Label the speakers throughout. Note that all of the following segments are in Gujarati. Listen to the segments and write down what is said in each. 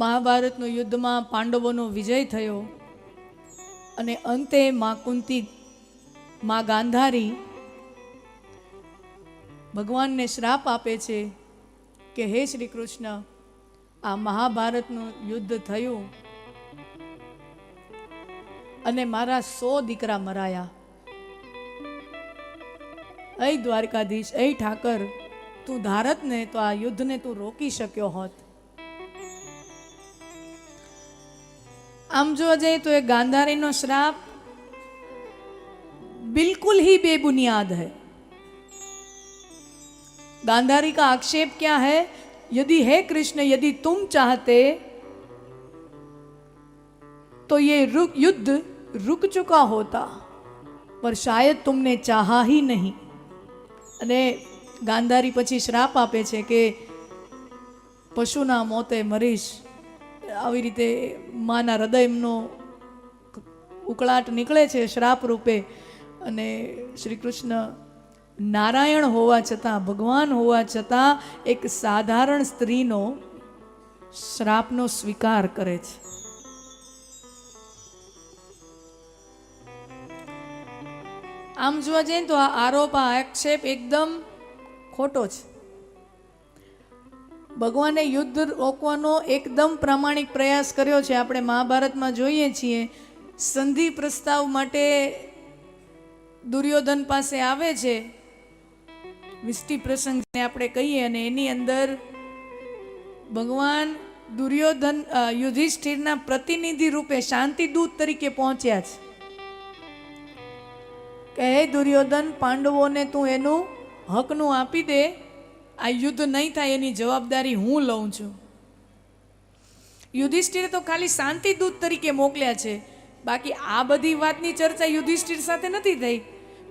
Speaker 1: મહાભારતનું યુદ્ધમાં પાંડવોનો વિજય થયો અને અંતે મા કુંતી, મા ગાંધારી ભગવાનને શ્રાપ આપે છે કે હે શ્રી કૃષ્ણ, આ મહાભારતનું યુદ્ધ થયું અને મારા સો દીકરા મરાયા. અય દ્વારકાધીશ અય ઠાકર, તું ધારત ને તો આ યુદ્ધને તું રોકી શક્યો હોત. આમ જોવા જઈએ તો એ ગાંધારીનો શ્રાપ बिल्कुल ही बेबुनियाद है गांधारी का आक्षेप क्या है यदि है कृष्ण यदि तुम चाहते तो ये रुक युद्ध रुक चुका होता पर शायद तुमने चाहा ही नहीं અને ગાંધારી પછી શ્રાપ આપે છે કે પશુના મોતે મરીશ આવી રીતે માના હૃદયનો ઉકળાટ નીકળે છે શ્રાપ રૂપે અને શ્રી કૃષ્ણ નારાયણ હોવા છતાં, ભગવાન હોવા છતાં એક સાધારણ સ્ત્રીનો શ્રાપનો સ્વીકાર કરે છે. આમ જોવા જઈએ તો આ આરોપ, આ આક્ષેપ એકદમ ખોટો છે. ભગવાને યુદ્ધ રોકવાનો એકદમ પ્રામાણિક પ્રયાસ કર્યો છે. આપણે મહાભારતમાં જોઈએ છીએ. સંધિ પ્રસ્તાવ માટે દુર્યોધન પાસે આવે છે. વિષ્ટિ પ્રસંગને આપણે કહીએ અને એની અંદર ભગવાન દુર્યોધન યુધિષ્ઠિરના પ્રતિનિધિ રૂપે શાંતિદૂત તરીકે પહોંચ્યા છે. કે દુર્યોધન, પાંડવોને તું એનું હકનું આપી દે. આ યુદ્ધ નહીં થાય એની જવાબદારી હું લઉં છું. યુધિષ્ઠિરે તો ખાલી શાંતિદૂત તરીકે મોકલ્યા છે. બાકી આ બધી વાતની ચર્ચા યુધિષ્ઠિર સાથે નથી થઈ.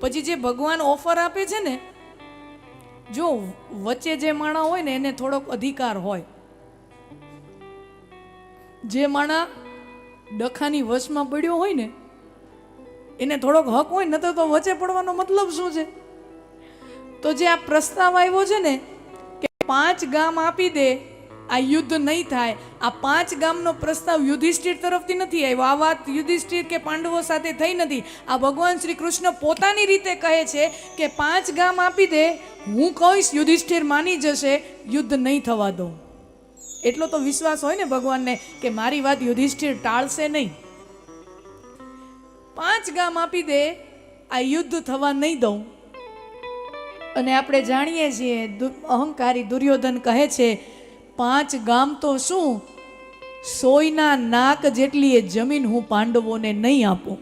Speaker 1: પછી જે ભગવાન ઓફર આપે છે ને, જો વચ્ચે જે માણા હોય ને, એને થોડોક અધિકાર હોય. જે માણા ડખાની વશમાં પડ્યો હોય ને, એને થોડોક હક હોય ને તો વચ્ચે પડવાનો મતલબ શું છે? તો જે આ પ્રસ્તાવ આવ્યો છે ને પાંચ ગામ આપી દે, આ યુદ્ધ નહીં થાય. આ પાંચ ગામનો પ્રસ્તાવ યુધિષ્ઠિર તરફથી નથી આવ્યો. આ વાત યુધિષ્ઠિર કે પાંડવો સાથે થઈ નથી. આ ભગવાન શ્રી કૃષ્ણ પોતાની રીતે કહે છે કે પાંચ ગામ આપી દે, હું કહીશ યુધિષ્ઠિર માની જશે, યુદ્ધ નહીં થવા દઉં. એટલો તો વિશ્વાસ હોય ને ભગવાનને કે મારી વાત યુધિષ્ઠિર ટાળશે નહીં. પાંચ ગામ આપી દે, આ યુદ્ધ થવા નહીં દઉં. અને આપણે જાણીએ છીએ અહંકારી દુર્યોધન કહે છે, પાંચ ગામ તો શું? સોયના નાક જેટલી એ જમીન હું પાંડવોને નહીં આપું.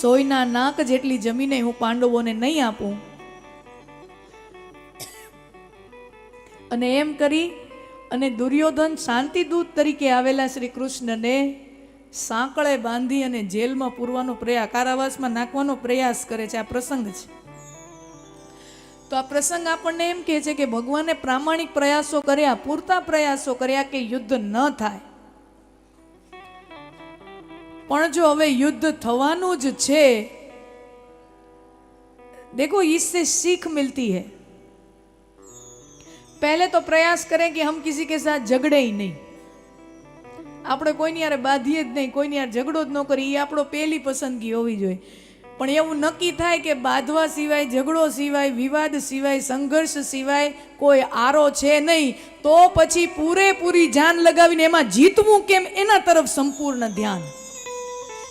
Speaker 1: સોયના નાક જેટલી જમીને હું પાંડવોને નહીં આપું. અને એમ કરી, અને દુર્યોધન શાંતિદૂત તરીકે આવેલા શ્રી કૃષ્ણને સાંકળે બાંધી અને જેલમાં પૂરવાનો પ્રયાસ કારાવાસમાં નાખવાનો પ્રયાસ કરે છે. આ પ્રસંગ છે. તો આ પ્રસંગ આપણને એમ કહે છે કે ભગવાને પ્રામાણિક પ્રયાસો કર્યા પૂરતા પ્રયાસો કર્યા કે યુદ્ધ ન થાય પણ જો હવે યુદ્ધ થવાનું જ છે देखो इससे सीख मिलती है पहले तो प्रयास करें कि हम किसी के साथ झगड़े ही नहीं આપણે કોઈની યારે બાંધીએ જ નહીં કોઈની યાર ઝઘડો જ ન કરીએ એ આપણો પહેલી પસંદગી હોવી જોઈએ પણ એવું નક્કી થાય કે બાંધવા સિવાય, ઝઘડો સિવાય, વિવાદ સિવાય, સંઘર્ષ સિવાય કોઈ આરો છે નહીં. તો પછી પૂરેપૂરી જાન લગાવીને એમાં જીતવું કેમ? એના તરફ સંપૂર્ણ ધ્યાન.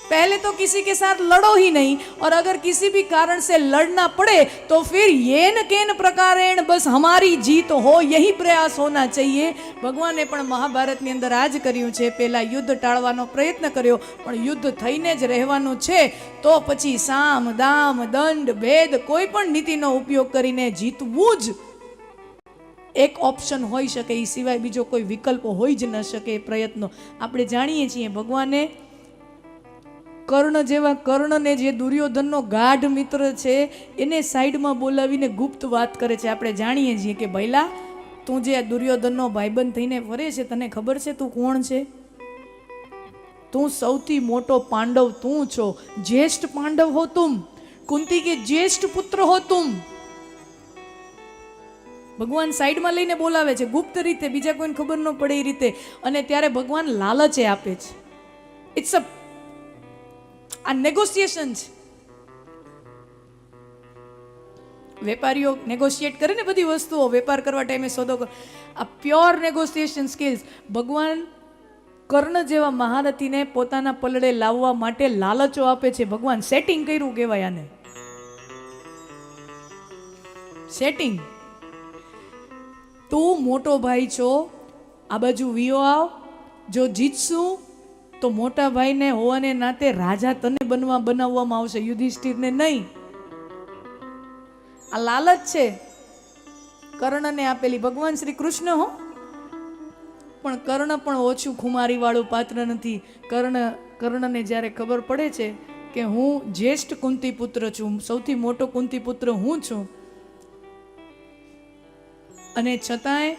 Speaker 1: पहले तो किसी के साथ लड़ो ही नहीं और अगर किसी भी कारण से लड़ना पड़े तो फिर ये न केन प्रकारेण बस हमारी जीत हो यही प्रयास होना चाहिए ભગવાને પણ મહાભારતની અંદર આ જ કર્યું છે પહેલા યુદ્ધ ટાળવાનો પ્રયત્ન કર્યો પણ યુદ્ધ થઈને જ રહેવાનું છે તો પછી સામ દામ દંડ ભેદ કોઈ પણ નીતિનો ઉપયોગ કરીને જીતવું જ એક ઓપ્શન હોઈ શકે એ સિવાય બીજો કોઈ વિકલ્પ હોઈ જ ન શકે એ પ્રયત્નો આપણે જાણીએ છીએ ભગવાને કર્ણ જેવા કર્ણને જે દુર્યોધનનો ગાઢ મિત્ર છે, એને સાઈડમાં બોલાવીને ગુપ્ત વાત કરે છે. આપણે જાણીએ છીએ કે ભૈલા, તું જે દુર્યોધનનો ભાઈબંધ થઈને ફરે છે, તને ખબર છે તું કોણ છે? તું સૌથી મોટો પાંડવ તું છો. જ્યેષ્ઠ પાંડવ હો તુમ કુંતી કે જ્યેષ્ઠ પુત્ર હો તુમ ભગવાન સાઈડમાં લઈને બોલાવે છે, ગુપ્ત રીતે, બીજા કોઈને ખબર ન પડે એ રીતે. અને ત્યારે ભગવાન લાલચે આપે છે. ઇટ્સ અ આ નેગોશિએશન છે વેપારીઓ નેગોશિએટ કરે ને બધી વસ્તુઓ, વેપાર કરવા ટાઈમે સોદો કરો આ પ્યોર નેગોશિએશન સ્કિલ્સ ભગવાન કર્ણ જેવા મહારથીને પોતાના પલડે લાવવા માટે લાલચો આપે છે. ભગવાન સેટિંગ કર્યું કહેવાય આને. સેટિંગ તું મોટો ભાઈ છો, આ બાજુ વિયો આવ. જો જીતશું તો મોટા ભાઈને હોવાને નાતે રાજા તને બનવા બનાવવામાં આવશે, યુધિષ્ઠિરને નહીં. આ લાલચ છે. કર્ણને આપેલી ભગવાન શ્રી કૃષ્ણ હો. પણ કર્ણ પણ ઓછું ખુમારીવાળું પાત્ર નથી. કર્ણ, કર્ણને જ્યારે ખબર પડે છે કે હું જ્યેષ્ઠ કુંતી પુત્ર છું, સૌથી મોટો કુંતી પુત્ર હું છું, અને છતાંય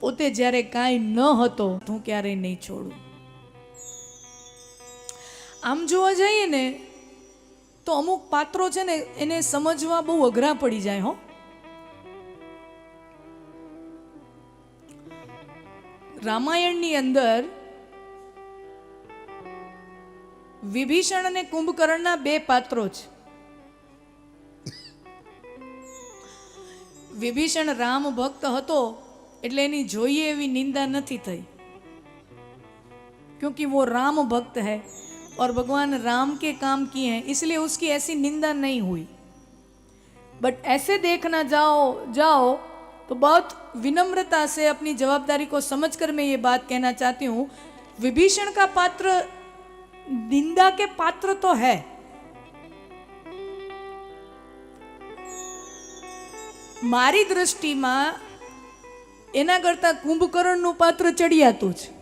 Speaker 1: પોતે જ્યારે કાંઈ ન હતો હું ક્યારેય નહીં છોડું. આમ જોવા જઈએ ને, તો અમુક પાત્રો છે ને, એને સમજવા બહુ અઘરા પડી જાય, હો. રામાયણની અંદર વિભીષણ અને કુંભકર્ણના બે પાત્રો છે. વિભીષણ રામ ભક્ત હતો એટલે એની જોઈએ એવી નિંદા નથી થઈ क्योंकि वो राम भक्त है और भगवान राम के काम किए हैं इसलिए उसकी ऐसी निंदा नहीं हुई बट ऐसे देखना जाओ जाओ तो बहुत विनम्रता से अपनी जवाबदारी को समझकर मैं ये बात कहना चाहती हूँ विभीषण का पात्र निंदा के पात्र तो है મારી દ્રષ્ટિમાં એના કરતાં કુંભકર્ણનું પાત્ર ચડિયાતું છે.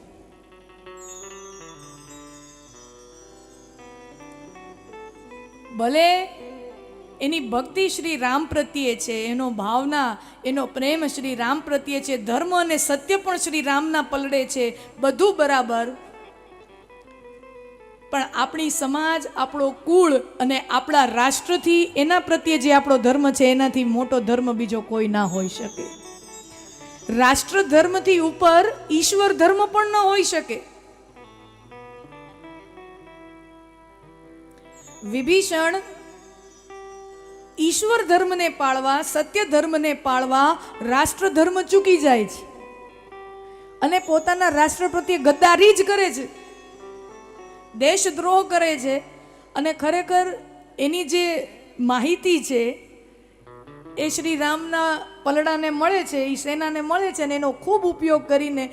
Speaker 1: ભલે એની ભક્તિ શ્રી રામ પ્રત્યે છે, એનો ભાવના, એનો પ્રેમ શ્રી રામ પ્રત્યે છે, ધર્મ અને સત્ય પણ શ્રી રામના પલડે છે, બધું બરાબર. પણ આપણી સમાજ, આપણો કુળ અને આપણા રાષ્ટ્રથી એના પ્રત્યે જે આપણો ધર્મ છે, એનાથી મોટો ધર્મ બીજો કોઈ ના હોઈ શકે. રાષ્ટ્ર ધર્મથી ઉપર ઈશ્વર ધર્મ પણ ન હોઈ શકે. વિભીષણ ઈશ્વર ધર્મને પાળવા, સત્ય ધર્મને પાળવા રાષ્ટ્ર ધર્મ ચૂકી જાય છે. અને પોતાના રાષ્ટ્ર પ્રત્યે ગદ્દારી જ કરે છે. દેશદ્રોહ કરે છે. અને ખરેખર એની જે માહિતી છે એ શ્રી રામના પલડાને મળે છે એ સેનાને મળે છે અને એનો ખૂબ ઉપયોગ કરીને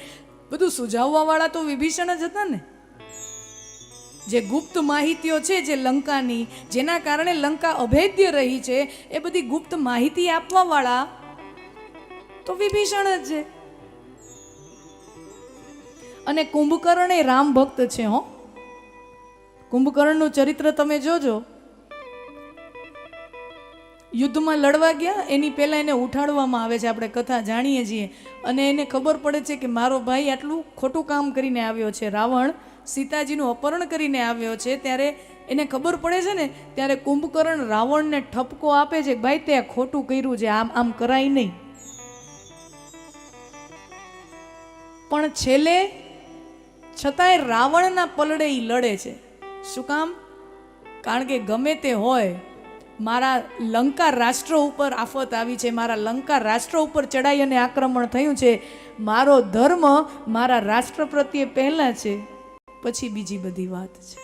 Speaker 1: બધું સુજાવવાવાળા તો વિભીષણ જ હતા ને. જે ગુપ્ત માહિતીઓ છે, જે લંકાની, જેના કારણે લંકા અભેદ્ય રહી છે, એ બધી ગુપ્ત માહિતી આપવાવાળા તો વિભીષણ જ છે. અને કુંભકર્ણ એ રામ ભક્ત છે, હો. કુંભકર્ણનું ચરિત્ર તમે જોજો. યુદ્ધમાં લડવા ગયા, એની પહેલાં એને ઉઠાડવામાં આવે છે, આપણે કથા જાણીએ છીએ. અને એને ખબર પડે છે કે મારો ભાઈ આટલું ખોટું કામ કરીને આવ્યો છે. રાવણ સીતાજીનું અપહરણ કરીને આવ્યો છે. ત્યારે એને ખબર પડે છે ને, ત્યારે કુંભકર્ણ રાવણને ઠપકો આપે છે ભાઈ, તે ખોટું કર્યું છે, આમ આમ કરાય નહીં. પણ છેલ્લે છતાંય રાવણના પલડે એ લડે છે. શું કામ? કારણ કે ગમે તે હોય મારા લંકા રાષ્ટ્ર ઉપર આફત આવી છે, મારા લંકા રાષ્ટ્ર ઉપર ચડાઈ અને આક્રમણ થયું છે. મારો ધર્મ મારા રાષ્ટ્ર પ્રત્યે પહેલાં છે, પછી બીજી બધી વાત છે.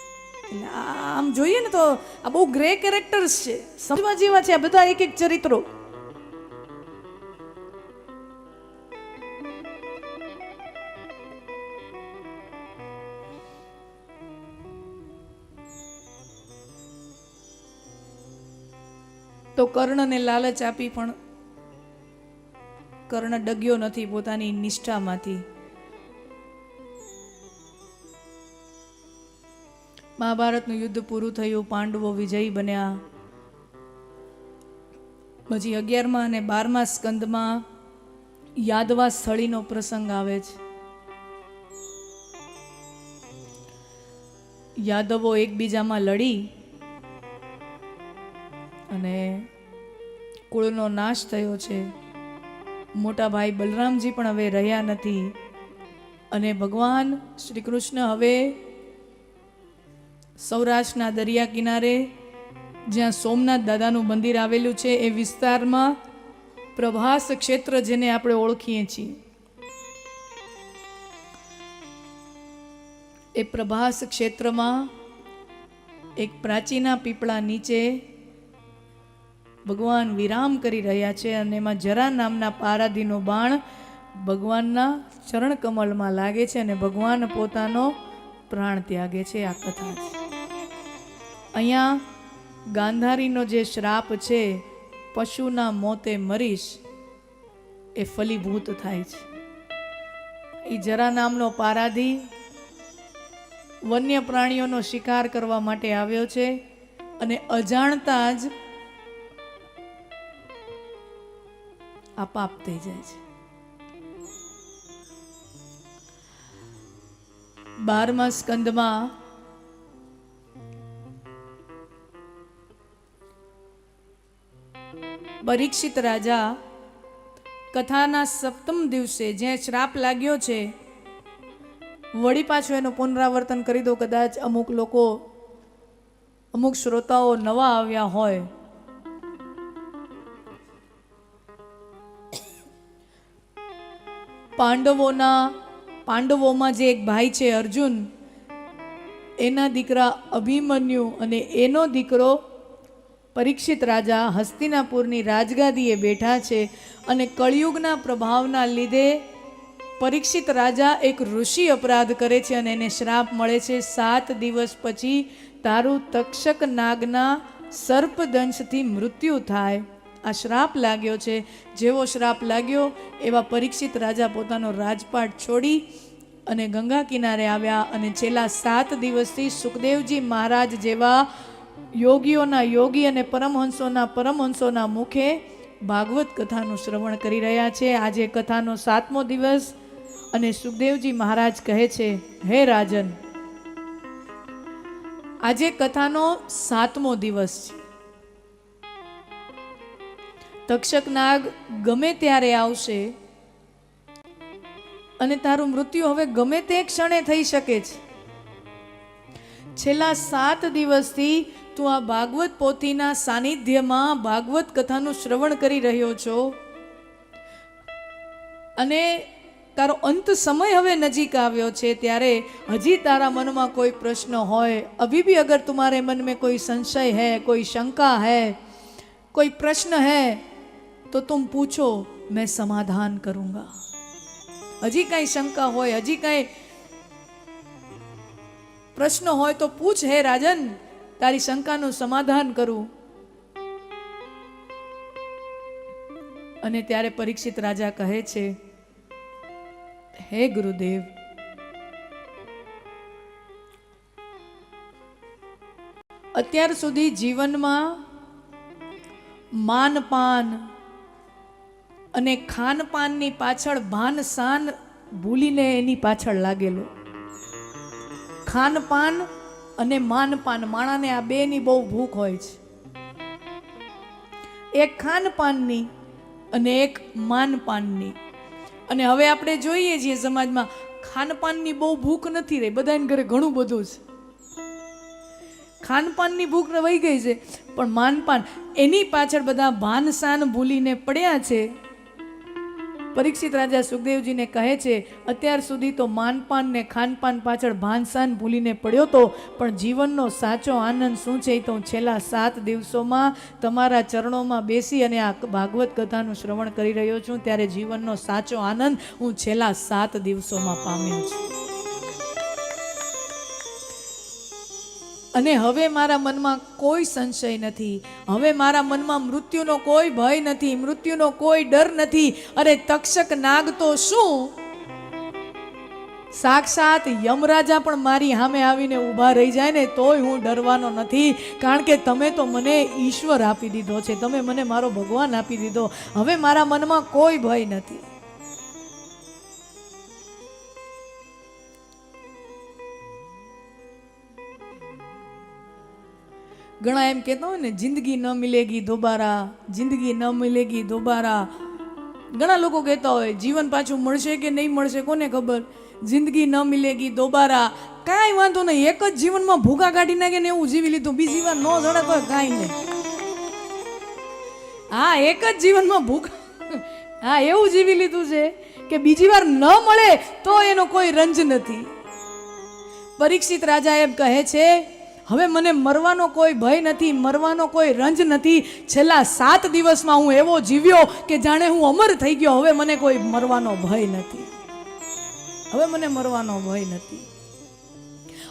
Speaker 1: એટલે આમ જોઈએ ને તો આ બહુ ગ્રે કેરેક્ટર્સ છે. સમજવા જેવા છે આ બધા એક એક ચરિત્રો. તો કર્ણને લાલચ આપી પણ કર્ણ ડગ્યો નથી પોતાની નિષ્ઠામાંથી. મહાભારતનું યુદ્ધ પૂરું થયું, પાંડવો વિજયી બન્યા. પછી અગિયારમા અને બારમા સ્કંદમાં યાદવા સ્થળીનો પ્રસંગ આવે છે. યાદવો એકબીજામાં લડી અને કુળનો નાશ થયો છે. મોટા ભાઈ બલરામજી પણ હવે રહ્યા નથી. અને ભગવાન શ્રી કૃષ્ણ હવે સૌરાષ્ટ્રના દરિયા કિનારે, જ્યાં સોમનાથ દાદાનું મંદિર આવેલું છે, એ વિસ્તારમાં પ્રભાસ ક્ષેત્ર જેને આપણે ઓળખીએ છીએ. એ પ્રભાસ ક્ષેત્રમાં એક પ્રાચીના પીપળા નીચે ભગવાન વિરામ કરી રહ્યા છે અને એમાં જરા નામના પારાધીનો બાણ ભગવાનના ચરણ કમલમાં લાગે છે અને ભગવાન પોતાનો પ્રાણ ત્યાગે છે આ કથા અહીંયા ગાંધારીનો જે શ્રાપ છે, પશુના મોતે મરીશ, એ ફલીભૂત થાય છે. એ જરા નામનો પારાધી વન્ય પ્રાણીઓનો શિકાર કરવા માટે આવ્યો છે અને અજાણતા જ આ થઈ જાય છે. બારમા સ્કંદમાં પરીક્ષિત રાજા કથાના સપ્તમ દિવસે જ્યાં શ્રાપ લાગ્યો છે, વળી પાછું એનું પુનરાવર્તન કરી દો. કદાચ અમુક લોકો, અમુક શ્રોતાઓ નવા આવ્યા હોય. પાંડવોના, પાંડવોમાં જે એક ભાઈ છે અર્જુન, એના દીકરા અભિમન્યુ અને એનો દીકરો પરીક્ષિત રાજા હસ્તિનાપુરની રાજગાદીએ બેઠા છે અને કળિયુગના પ્રભાવના લીધે પરીક્ષિત રાજા એક ઋષિ અપરાધ કરે છે અને એને શ્રાપ મળે છે. સાત દિવસ પછી તારું તક્ષક નાગના સર્પદંશથી મૃત્યુ થાય. આ શ્રાપ લાગ્યો છે. જેવો શ્રાપ લાગ્યો, એવા પરીક્ષિત રાજા પોતાનો રાજપાટ છોડી અને ગંગા કિનારે આવ્યા અને છેલ્લા સાત દિવસથી સુખદેવજી મહારાજ જેવા યોગીઓના યોગી અને પરમહંસોના પરમહંસોના મુખે ભાગવત કથાનું શ્રવણ કરી રહ્યા છે. આજે કથાનો સાતમો દિવસ અને સુખદેવજી મહારાજ કહે છે, હે રાજન, આજે કથાનો સાતમો દિવસ છે. તક્ષક નાગ ગમે ત્યારે આવશે અને તારું મૃત્યુ હવે ગમે તે ક્ષણે થઈ શકે છે. છેલ્લા સાત દિવસથી તું આ ભાગવત પોથીના સાનિધ્યમાં ભાગવત કથાનું શ્રવણ કરી રહ્યો છો. અને તારો અંત સમય હવે નજીક આવ્યો છે ત્યારે હજી તારા મનમાં કોઈ પ્રશ્ન હોય, અભી બી અગર તમારે મનમાં કોઈ સંશય હૈ, કોઈ શંકા હૈ, કોઈ પ્રશ્ન હૈ तो तुम पूछो मैं समाधान करूंगा હજી કાંઈ શંકા હોય હજી કાંઈ પ્રશ્ન હોય તો પૂછ હે રાજન તારી શંકાનું સમાધાન કરું અને ત્યારે પરીક્ષિત રાજા કહે છે હે ગુરુદેવ અત્યાર સુધી જીવનમાં માનપાન અને ખાનપાનની પાછળ ભાન શાન ભૂલીને એની પાછળ લાગેલો. ખાનપાન અને માનપાન માણાને આ બેની બહુ ભૂખ હોય છે. એક ખાનપાનની અને એક માનપાનની. અને હવે આપણે જોઈએ છીએ સમાજમાં ખાનપાનની બહુ ભૂખ નથી રહી. બધાને ઘરે ઘણું બધું છે. ખાનપાનની ભૂખ વહી ગઈ છે, પણ માનપાન એની પાછળ બધા ભાનસાન ભૂલીને પડ્યા છે. પરીક્ષિત રાજા સુખદેવજીને કહે છે, અત્યાર સુધી તો માનપાન ને ખાનપાન પાછળ ભાનસાન ભૂલીને પડ્યો તો, પણ જીવનનો સાચો આનંદ શું છે તો હું છેલ્લા સાત દિવસોમાં તમારા ચરણોમાં બેસી અને આ ભાગવત કથાનું શ્રવણ કરી રહ્યો છું. ત્યારે જીવનનો સાચો આનંદ હું છેલ્લા સાત દિવસોમાં પામ્યો છું. અને હવે મારા મનમાં કોઈ સંશય નથી. હવે મારા મનમાં મૃત્યુનો કોઈ ભય નથી, મૃત્યુનો કોઈ ડર નથી. અરે તક્ષક નાગ તો શું? સાક્ષાત યમરાજા પણ મારી સામે આવીને ઊભા રહી જાય ને તોય હું ડરવાનો નથી. કારણ કે તમે તો મને ઈશ્વર આપી દીધો છે. તમે મને મારો ભગવાન આપી દીધો. હવે મારા મનમાં કોઈ ભય નથી. ઘણા એમ કહેતા હોય ને, જિંદગી ન મિલેગી દોબારા, જિંદગી ન મિલેગી દોબારા. ઘણા લોકો કહેતા હોય, જીવન પાછું મળશે કે નહીં મળશે, કોને ખબર? જિંદગી ન મિલેગી દોબારા. કાંઈ વાંધો નહીં, એક જ જીવનમાં ભૂખા કાઢી નાખે ને એવું જીવી લીધું, બીજી વાર ન જડે તો કાંઈ નહીં. હા, એક જ જીવનમાં ભૂખ હા, એવું જીવી લીધું છે કે બીજી વાર ન મળે તો એનો કોઈ રંજ નથી. પરીક્ષિત રાજા એમ કહે છે હવે મને મરવાનો કોઈ ભય નથી, મરવાનો કોઈ રંજ નથી. છેલ્લા સાત દિવસમાં હું એવો જીવ્યો કે જાણે હું અમર થઈ ગયો. હવે મને કોઈ મરવાનો ભય નથી. હવે મને મરવાનો ભય નથી.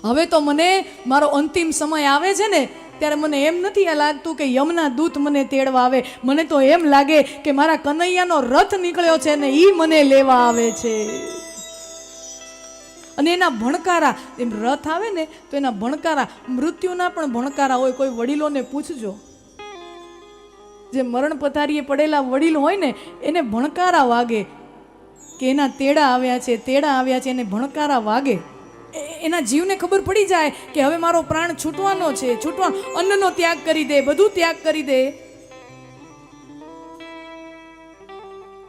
Speaker 1: હવે તો મને મારો અંતિમ સમય આવે છે ને, ત્યારે મને એમ નથી લાગતું કે યમના દૂત મને તેડવા આવે. મને તો એમ લાગે કે મારા કનૈયાનો રથ નીકળ્યો છે ને એ મને લેવા આવે છે. અને એના ભણકારા, એમ રથ આવે ને, તો એના ભણકારા, મૃત્યુના પણ ભણકારા હોય, કોઈ વડીલોને પૂછજો. જે મરણ પથારીએ પડેલા વડીલ હોય ને, એને ભણકારા વાગે. કે એના તેડા આવ્યા છે, તેડા આવ્યા છે, એને ભણકારા વાગે. એના જીવને ખબર પડી જાય કે હવે મારો પ્રાણ છૂટવાનો છે છૂટવાનો અન્નનો ત્યાગ કરી દે, બધું ત્યાગ કરી દે.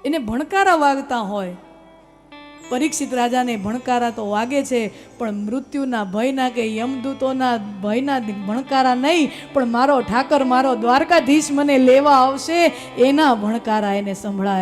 Speaker 1: એને ભણકારા વાગતા હોય. પરીક્ષિત રાજાને ભણકારા તો વાગે છે, પણ મૃત્યુના ભયના કે યમદૂતોના ભયના ભણકારા નહીં, પણ મારો ઠાકર મારો દ્વારકાધીશ મને લેવા આવશે, એના ભણકારા એને સંભળાય.